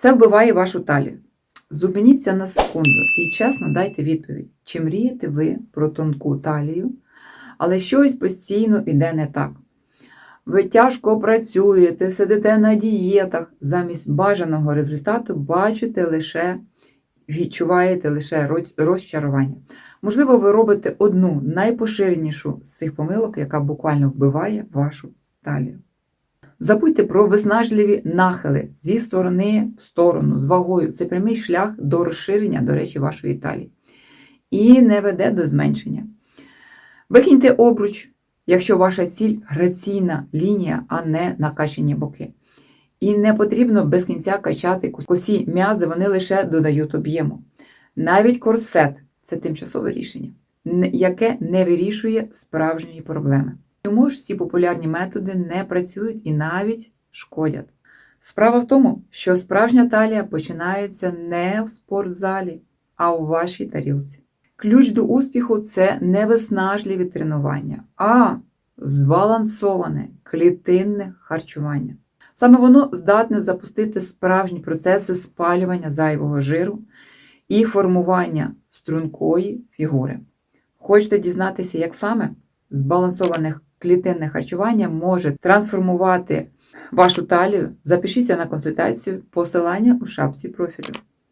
Це вбиває вашу талію. Зупиніться на секунду і чесно дайте відповідь, чи мрієте ви про тонку талію, але щось постійно іде не так. Ви тяжко працюєте, сидите на дієтах, замість бажаного результату бачите лише, відчуваєте лише розчарування. Можливо, ви робите одну найпоширенішу з цих помилок, яка буквально вбиває вашу талію. Забудьте про виснажливі нахили зі сторони в сторону, з вагою. Це прямий шлях до розширення, до речі, вашої талії. І не веде до зменшення. Викиньте обруч, якщо ваша ціль граційна лінія, а не накачані боки. І не потрібно без кінця качати косі м'язи, вони лише додають об'єму. Навіть корсет це тимчасове рішення, яке не вирішує справжньої проблеми. Тому ж ці популярні методи не працюють і навіть шкодять. Справа в тому, що справжня талія починається не в спортзалі, а у вашій тарілці. Ключ до успіху це не виснажливі тренування, а збалансоване клітинне харчування. Саме воно здатне запустити справжні процеси спалювання зайвого жиру і формування стрункої фігури. Хочете дізнатися, як саме збалансоване клітинне харчування може трансформувати вашу талію? Запишіться на консультацію, посилання у шапці профілю.